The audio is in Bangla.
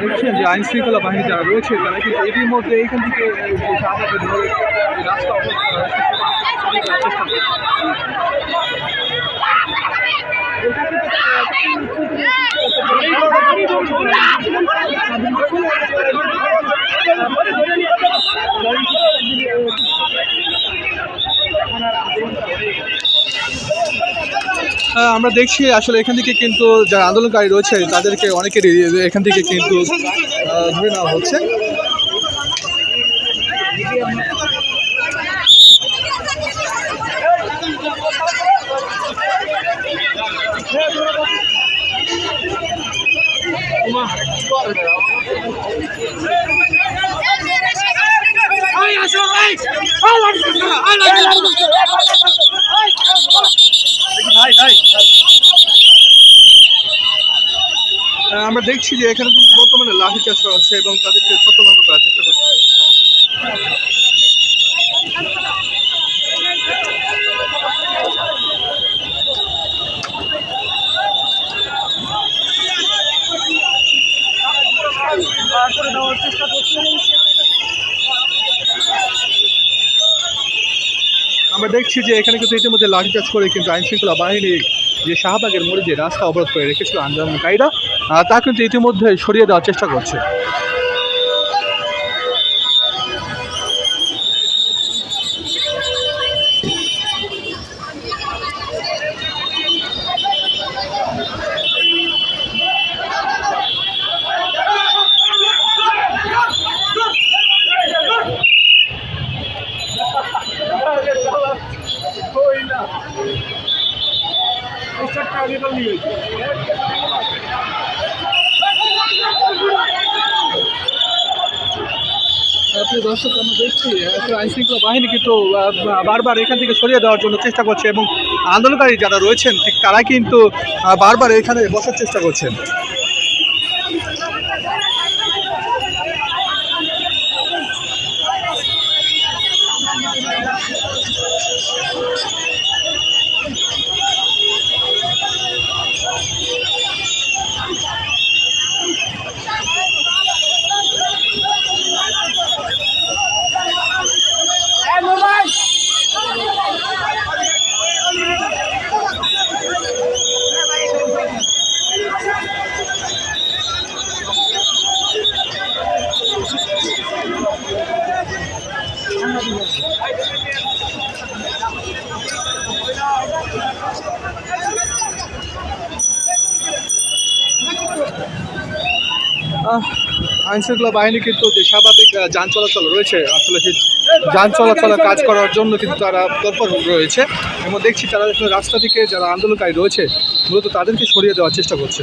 দেখছেন যে আইনশৃঙ্খলা বাহিনী যারা রয়েছে তারা কিন্তু এটির মধ্যে এইখান থেকে রাস্তা অবরোধ করার চেষ্টা করছে। আহ, আমরা দেখছি আসলে এখান থেকে কিন্তু যারা আন্দোলনকারী রয়েছে, তাদেরকে অনেকেরই এখান থেকে কিন্তু ধরে নেওয়া হচ্ছে। আমরা দেখছি যে এখানে কিন্তু বর্তমানে লাঠি চাষ করা হচ্ছে এবং তাদেরকে ছত্রভঙ্গ করার চেষ্টা করছে। আমরা দেখছি যে এখানে কিন্তু ইতিমধ্যে লাঠিচার্জ করে কিন্তু আইনশৃঙ্খলা বাহিনী যে শাহবাগের মোড়ে যে রাস্তা অবরোধ করে রেখেছিল আন্দোলনকারীরা তা কিন্তু ইতিমধ্যে সরিয়ে দেওয়ার চেষ্টা করছে। প্রিয় দর্শক, আমরা দেখছি আসলে আইন শৃঙ্খলা বাহিনী কিন্তু বারবার এখান থেকে সরিয়ে দেওয়ার জন্য চেষ্টা করছে এবং আন্দোলনকারী যারা রয়েছেন, ঠিক তারা কিন্তু বারবার এখানে বসার চেষ্টা করছেন। আহ, আইন শৃঙ্খলা বাহিনী কিন্তু যে স্বাভাবিক যান চলাচল রয়েছে আসলে সেই যান চলাচল কাজ করার জন্য কিন্তু তারা তৎপর রয়েছে। এবং দেখছি তারা রাস্তা থেকে যারা আন্দোলনকারী রয়েছে মূলত তাদেরকে সরিয়ে দেওয়ার চেষ্টা করছে।